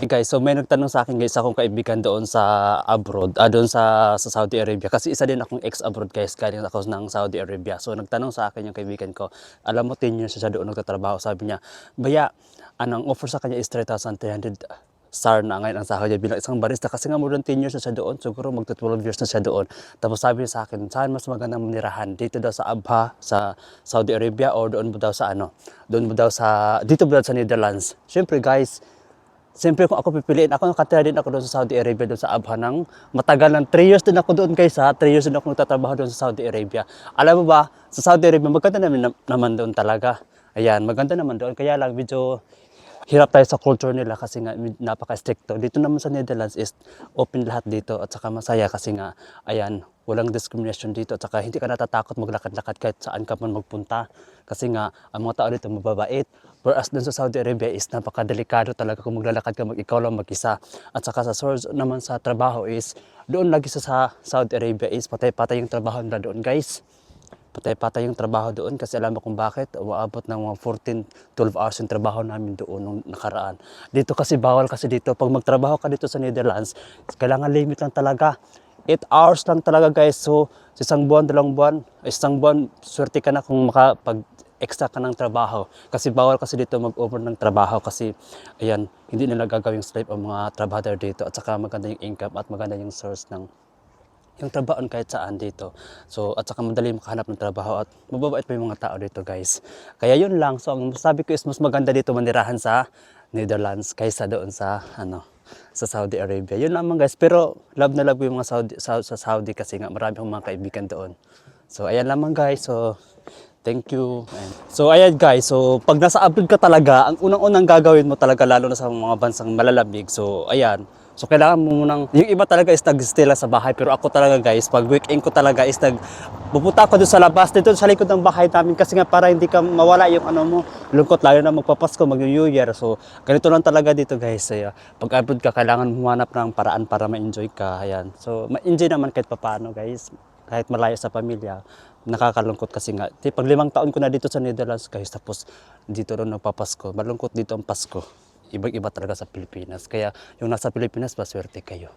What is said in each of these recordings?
Guys, so may nagtanong sa akin guys akong kaibigan doon sa abroad, ah, doon sa, sa Saudi Arabia. Kasi isa din akong ex-abroad guys, galing ako ng Saudi Arabia. So nagtanong sa akin yung kaibigan ko, alam mo 10 years siya doon nagtatrabaho. Sabi niya, Baya, anong offer sa kanya is 3,300 star na ngayon ang sahod niya bilang isang barista kasi nga more than 10 years na siya doon siguro magto 12 years na siya doon tapos sabi niya sa akin saan mas magandang manirahan dito daw sa Abha sa Saudi Arabia or doon mo daw sa ano doon mo daw sa dito mo daw sa Netherlands syempre guys Siyempre kung ako pipiliin, ako nakatira din ako doon sa Saudi Arabia, doon sa Abha ng matagal ng 3 years din ako doon guys ha, 3 years din ako nagtatrabaho doon sa Saudi Arabia. Alam mo ba, sa Saudi Arabia, maganda naman, naman doon talaga. Ayan, maganda naman doon. Kaya lang medyo hirap tayo sa culture nila kasi nga napaka-stricto. Dito naman sa Netherlands is open lahat dito at saka masaya kasi nga, ayan, walang discrimination dito at saka hindi ka natatakot maglakad-lakad kahit saan ka man magpunta. Kasi nga, ang mga tao dito mababait. Whereas dun sa Saudi Arabia is napakadelikado talaga kung maglalakad ka mag ikaw lang mag-isa. At saka sa source naman sa trabaho is, doon lagi sa, sa Saudi Arabia is patay-patay yung trabaho nila doon guys patay-patay yung trabaho doon kasi alam mo kung bakit umaabot ng mga 14, 12 hours yung trabaho namin doon nung nakaraan. Dito kasi bawal kasi dito pag magtrabaho ka dito sa Netherlands, kailangan limit lang talaga. 8 hours lang talaga guys. So, sa isang buwan, dalawang buwan, isang buwan, swerte ka na kung makapag extra ka ng trabaho. Kasi bawal kasi dito mag-over ng trabaho kasi ayan, hindi nila gagawing slave ang mga trabahador dito at saka maganda yung income at maganda yung source ng yung trabaho kahit saan dito. So, at saka madali makahanap ng trabaho at mababait pa yung mga tao dito guys. Kaya yun lang. So, ang sabi ko is mas maganda dito manirahan sa Netherlands kaysa doon sa ano sa Saudi Arabia. Yun naman guys. Pero love na love ko yung mga Saudi, sa, sa Saudi kasi nga marami akong mga kaibigan doon. So, ayan lamang guys. So, Thank you. Ayan. So ayan guys, so pag nasa abroad ka talaga, ang unang-unang gagawin mo talaga lalo na sa mga bansang malalamig. So ayan, So kailangan mo munang, yung iba talaga is nag-stay sa bahay. Pero ako talaga guys, pag weekend ko talaga is nag, pupunta ako doon sa labas, dito sa likod ng bahay namin. Kasi nga para hindi ka mawala yung ano mo, lungkot lalo na magpapasko, mag-New Year. So ganito lang talaga dito guys. Kaya, pag abroad ka, kailangan humanap ng paraan para ma-enjoy ka. Ayan. So ma-enjoy naman kahit papaano guys. Kahit malayo sa pamilya, nakakalungkot kasi nga. Di, pag limang taon ko na dito sa Netherlands guys, tapos dito rin nagpapasko. Malungkot dito ang Pasko ibang-iba talaga sa Pilipinas. Kaya yung nasa Pilipinas, maswerte kayo.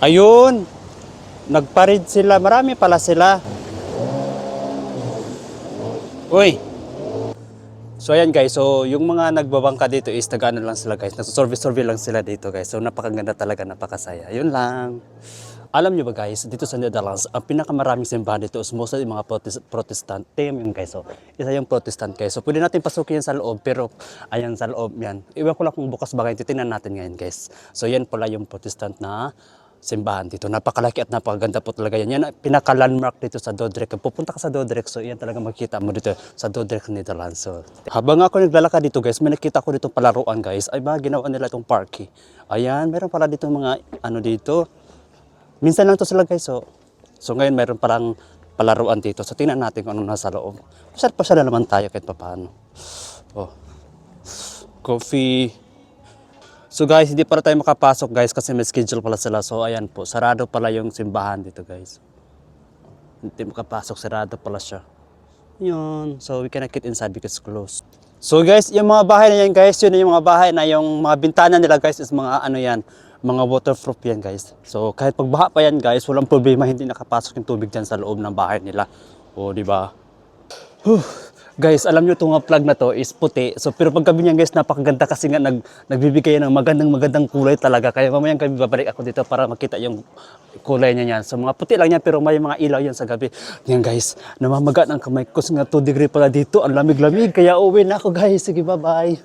Ayun! Nagparid sila. Marami pala sila. Uy! So ayan guys, so yung mga nagbabangka dito is nag-ano lang sila guys, nagsusurvey-survey lang sila dito guys. So napakaganda talaga, napakasaya. Yun lang. Alam nyo ba guys, dito sa Netherlands, ang pinakamaraming simbahan dito is mostly mga protest, protestant. Tingnan yun guys, so, isa yung protestant guys. So pwede natin pasukin yan sa loob, pero ayan sa loob yan. Iwan ko lang kung bukas ba kayo, titingnan natin ngayon guys. So yan pala yung protestant na simbahan dito. Napakalaki at napakaganda po talaga yan. Yan ang pinaka-landmark dito sa Dordrecht. Pupunta ka sa Dordrecht, so yan talaga makikita mo dito sa Dordrecht, Netherlands. So, habang ako naglalakad dito guys, may nakita ko dito palaruan guys. Ay ba, ginawa nila itong parky. Ayan, meron pala dito mga ano dito. Minsan lang to sila guys. So, so ngayon meron palang palaruan dito. So tingnan natin kung ano nasa loob. Masarap pa na naman tayo kahit paano. Oh. Coffee. So guys, hindi pala tayo makapasok guys kasi may schedule pala sila. So ayan po, sarado pala yung simbahan dito guys. Hindi makapasok, sarado pala siya. Yun. So we cannot get inside because it's closed. So guys, yung mga bahay na yan guys, yun yung mga bahay na yung mga bintana nila guys is mga ano yan, mga waterproof yan guys. So kahit pagbaha pa yan guys, walang problema, hindi nakapasok yung tubig dyan sa loob ng bahay nila. O, di ba? Whew. Guys, alam nyo itong plug na to is puti. So, pero paggabi niyan guys, napakaganda kasi nga nag, nagbibigay ng magandang magandang kulay talaga. Kaya mamayang gabi babalik ako dito para makita yung kulay niya yan. So, mga puti lang yan pero may mga ilaw yan sa gabi. Yan guys, namamaga ng kamay ko. Kasi nga 2 degree pala dito. Ang lamig-lamig. Kaya uwi na ako guys. Sige, bye-bye.